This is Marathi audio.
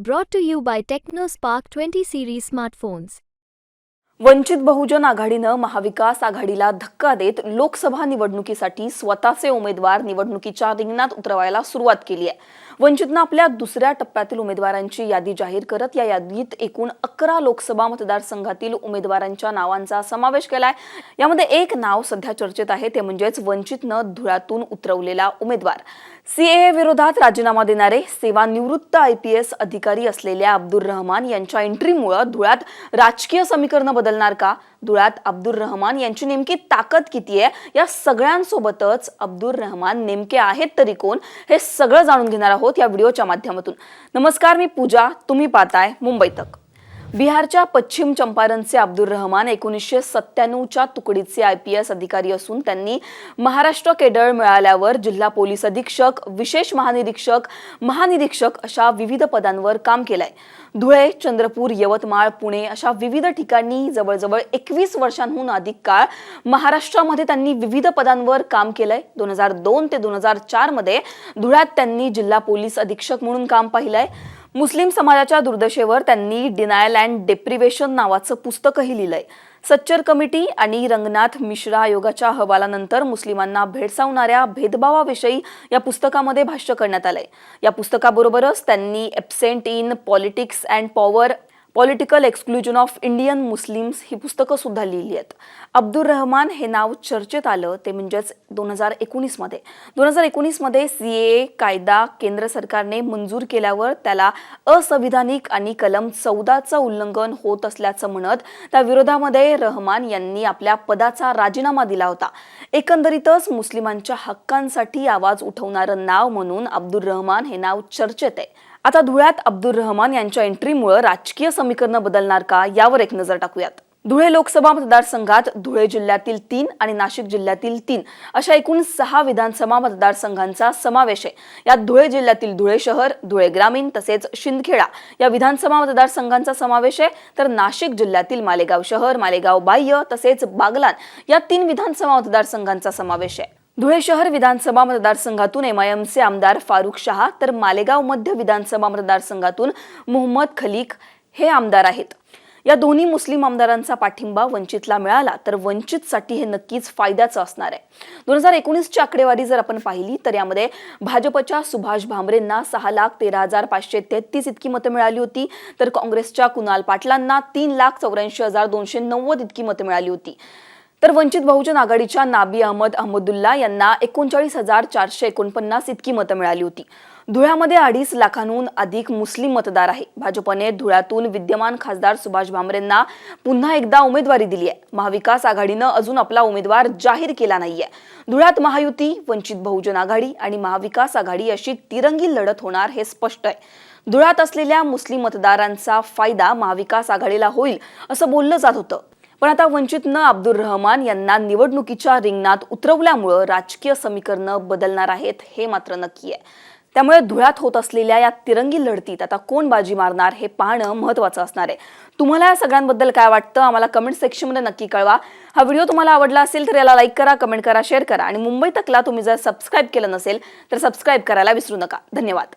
Brought to you by TechnoSpark 20 series smartphones. वंचित बहुजन आघाडीनं महाविकास आघाडीला धक्का देत लोकसभा निवडणुकीसाठी स्वतःचे उमेदवार निवडणुकीच्या रिंगणात उतरवायला सुरुवात केली आहे. वंचितनं आपल्या दुसऱ्या टप्प्यातील उमेदवारांची यादी जाहीर करत या यादीत एकूण अकरा लोकसभा मतदारसंघातील उमेदवारांच्या नावांचा समावेश केलाय. यामध्ये एक नाव सध्या चर्चेत आहे ते म्हणजेच वंचितनं धुळ्यातून उतरवलेला उमेदवार. सीएए विरोधात राजीनामा देणारे सेवानिवृत्त आय पी एस अधिकारी असलेल्या अब्दुल रहमान यांच्या एंट्रीमुळं धुळ्यात राजकीय समीकरणं बदलणार का? धुळ्यात अब्दुल रहमान यांची नेमकी ताकद किती आहे? या सगळ्यांसोबतच अब्दुल रहमान नेमके आहेत तरी कोण? हे सगळं जाणून घेणार आहोत या व्हिडिओच्या माध्यमातून. नमस्कार मी पूजा. तुम्ही पाहताय मुंबई तक. बिहारच्या पश्चिम चंपारणचे अब्दुल रहमान एकोणीसशे सत्त्याण्णवच्या तुकडीचे आय पी एस अधिकारी असून त्यांनी महाराष्ट्र केडळ मिळाल्यावर जिल्हा पोलीस अधीक्षक विशेष महानिरीक्षक महानिरीक्षक अशा विविध पदांवर काम केलंय. धुळे चंद्रपूर यवतमाळ पुणे अशा विविध ठिकाणी जवळजवळ एकवीस वर्षांहून अधिक काळ महाराष्ट्रामध्ये त्यांनी विविध पदांवर काम केलंय. दोन हजार दोन ते दोन हजार चारमध्ये धुळ्यात त्यांनी जिल्हा पोलीस अधीक्षक म्हणून काम पाहिलंय. मुस्लिम समाजाच्या दुर्दशेवर त्यांनी डिनायल अँड डेप्रिवेशन नावाचं पुस्तकही लिहिलंय. सच्चर कमिटी आणि रंगनाथ मिश्रा आयोगाच्या अहवालानंतर मुस्लिमांना भेडसावणाऱ्या भेदभावाविषयी या पुस्तकामध्ये भाष्य करण्यात आलंय. या पुस्तकाबरोबरच त्यांनी absent in politics and power political exclusion of Indian Muslims ही पुस्तकं सुद्धा लिहिली आहेत. अब्दुल रहमान हे नाव चर्चेत आलं ते म्हणजेच दोन हजार एकोणीसमध्ये दोन हजार एकोणीसमध्ये सी ए कायदा केंद्र सरकारने मंजूर केल्यावर त्याला असंविधानिक आणि कलम चौदाचं उल्लंघन होत असल्याचं म्हणत त्या विरोधामध्ये रहमान यांनी आपल्या पदाचा राजीनामा दिला होता. एकंदरीतच मुस्लिमांच्या हक्कांसाठी आवाज उठवणारं नाव म्हणून अब्दुल रहमान हे नाव चर्चेत आहे. आता धुळ्यात अब्दुल रहमान यांच्या एंट्रीमुळे राजकीय समीकरणं बदलणार का? यावर एक नजर टाकूयात. धुळे लोकसभा मतदारसंघात धुळे जिल्ह्यातील तीन आणि नाशिक जिल्ह्यातील तीन अशा एकूण सहा विधानसभा मतदारसंघांचा समावेश आहे. यात धुळे जिल्ह्यातील धुळे शहर धुळे ग्रामीण तसेच शिंदखेडा या विधानसभा मतदारसंघांचा समावेश आहे. तर नाशिक जिल्ह्यातील मालेगाव शहर मालेगाव बाह्य तसेच बागलान या तीन विधानसभा मतदारसंघांचा समावेश आहे. धुळे शहर विधानसभा मतदारसंघातून एमआयएमचे आमदार फारुख शहा तर मालेगाव मध्य विधानसभा मतदारसंघातून मोहम्मद खलीक हे आमदार आहेत. या दोन्ही मुस्लिम आमदारांचा पाठिंबा वंचितला मिळाला तर वंचितसाठी हे नक्कीच फायद्याचं असणार आहे. दोन हजार एकोणीसची आकडेवारी जर आपण पाहिली तर यामध्ये भाजपच्या सुभाष भामरेंना सहा लाख तेरा हजार पाचशे तेहतीस इतकी मतं मिळाली होती तर काँग्रेसच्या कुणाल पाटलांना तीन लाख चौऱ्याऐंशी हजार दोनशे नव्वद इतकी मतं मिळाली होती. तर वंचित बहुजन आघाडीच्या नाबी अहमद अहमदुल्ला यांना एकोणचाळीस हजार चारशे एकोणपन्नास इतकी मतं मिळाली होती. धुळ्यामध्ये अडीच लाखांहून अधिक मुस्लिम मतदार आहे. भाजपने धुळ्यातून विद्यमान खासदार सुभाष भामरेंना पुन्हा एकदा उमेदवारी दिली आहे. महाविकास आघाडीनं अजून आपला उमेदवार जाहीर केला नाहीये. धुळ्यात महायुती वंचित बहुजन आघाडी आणि महाविकास आघाडी अशी तिरंगी लढत होणार हे स्पष्ट आहे. धुळ्यात असलेल्या मुस्लिम मतदारांचा फायदा महाविकास आघाडीला होईल असं बोललं जात होतं. पण आता वंचितनं अब्दुल रहमान यांना निवडणुकीच्या रिंगणात उतरवल्यामुळं राजकीय समीकरणं बदलणार आहेत हे मात्र नक्की आहे. त्यामुळे धुळ्यात होत असलेल्या या तिरंगी लढतीत आता कोण बाजी मारणार हे पाहणं महत्वाचं असणार आहे. तुम्हाला या सगळ्यांबद्दल काय वाटतं आम्हाला कमेंट सेक्शनमध्ये नक्की कळवा. हा व्हिडिओ तुम्हाला आवडला असेल तर याला लाईक करा कमेंट करा शेअर करा. आणि मुंबई तकला तुम्ही जर सबस्क्राईब केलं नसेल तर सबस्क्राईब करायला विसरू नका. धन्यवाद.